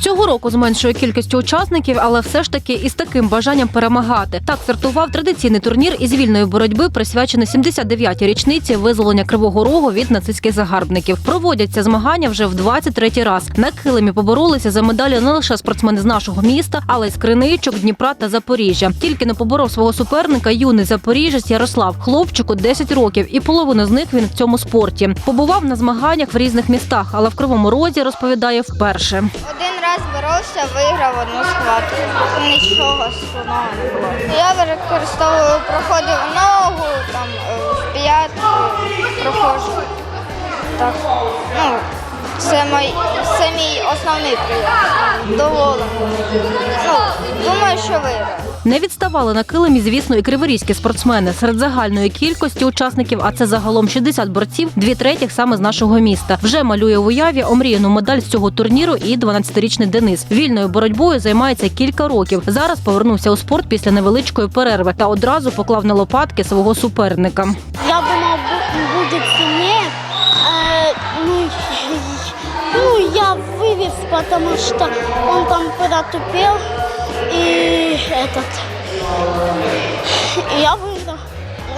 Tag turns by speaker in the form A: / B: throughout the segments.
A: Цього року з меншою кількістю учасників, але все ж таки із таким бажанням перемагати. Так стартував традиційний турнір із вільної боротьби, присвячений 79-й річниці визволення Кривого Рогу від нацистських загарбників. Проводяться змагання вже в 23-й раз. На килимі поборолися за медалі не лише спортсмени з нашого міста, але й з Криничок, Дніпра та Запоріжжя. Тільки не поборов свого суперника юний запоріжець Ярослав. Хлопчику 10 років, і половину з них він в цьому спорті. Побував на змаганнях в різних містах, але в Кривому Розі розповідає вперше.
B: Один раз боровся, виграв одну схватку. Нічого складного не було. Я використовую, проходив ногу, там е, в п'ятку проходжу. Так, ну, це мій, це мій основний прийом. Доволений. Ну, думаю, що виграю.
A: Не відставали на килимі, звісно, і криворізькі спортсмени. Серед загальної кількості учасників, а це загалом 60 борців, дві третіх саме з нашого міста. Вже малює в уяві омріяну медаль з цього турніру і 12-річний Денис. Вільною боротьбою займається кілька років. Зараз повернувся у спорт після невеличкої перерви та одразу поклав на лопатки свого суперника.
C: Я думал, бу- будет потому что он там протупел. И этот... я выиграл.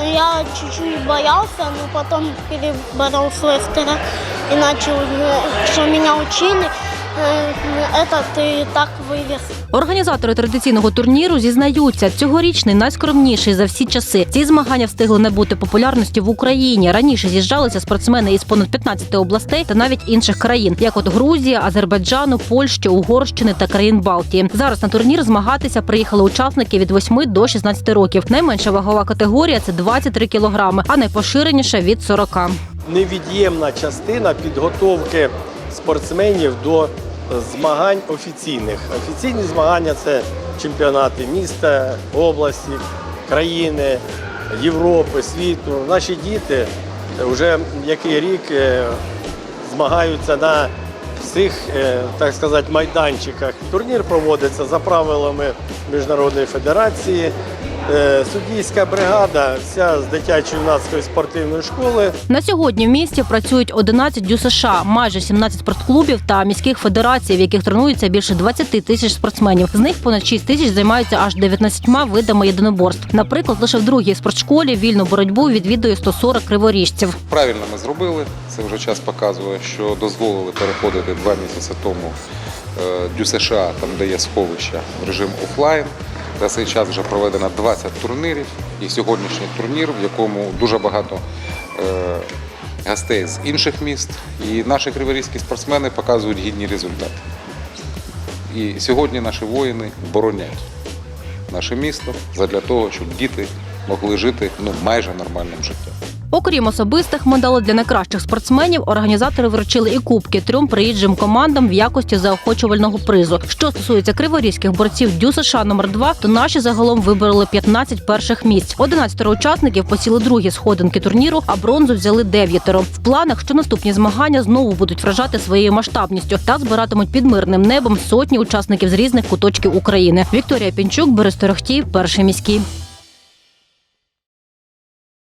C: Я чуть-чуть боялся, но потом переборол свой страх и начал, э, что меня учили, э, этот и так вывез.
A: Організатори традиційного турніру зізнаються, цьогорічний найскромніший за всі часи. Ці змагання встигли набути популярності в Україні. Раніше з'їжджалися спортсмени із понад 15 областей та навіть інших країн, як от Грузія, Азербайджану, Польщі, Угорщини та країн Балтії. Зараз на турнір змагатися приїхали учасники від 8 до 16 років. Найменша вагова категорія це 23 кілограми, а найпоширеніша від 40.
D: невід'ємна частина підготовки спортсменів до змагань офіційних. Офіційні змагання це чемпіонати міста, області, країни, Європи, світу. Наші діти вже який рік е, змагаються на всіх, е, так сказати, майданчиках. Турнір проводиться за правилами Міжнародної федерації. Е, Суддійська бригада, вся з дитячої юнацької спортивної школи
A: На сьогодні в місті працюють 11 ДЮСШ, майже 17 спортклубів та міських федерацій, в яких тренуються більше 20 тисяч спортсменів. З них понад 6 тисяч займаються аж 19 видами єдиноборств. Наприклад, лише в другій спортшколі вільну боротьбу відвідує 140 криворіжців.
E: Правильно ми зробили. Це вже час показує, що дозволили переходити два місяці тому е, дю США, там де є сховища, в режим офлайн. За цей час вже проведено 20 турнірів і сьогоднішній турнір, в якому дуже багато е, гостей з інших міст. І наші криворізькі спортсмени показують гідні результати. І сьогодні наші воїни боронять наше місто задля того, щоб діти могли жити ну, майже нормальним життям.
A: Окрім особистих медалей для найкращих спортсменів, організатори вручили і кубки трьом приїжджим командам в якості заохочувального призу. Що стосується криворізьких борців Дю США номер 2 то наші загалом вибороли 15 перших місць. 11 учасників посіли другі сходинки турніру, а бронзу взяли дев'ятеро. В планах, що наступні змагання знову будуть вражати своєю масштабністю та збиратимуть під мирним небом сотні учасників з різних куточків України. Вікторія Пінчук, Борис перший міський.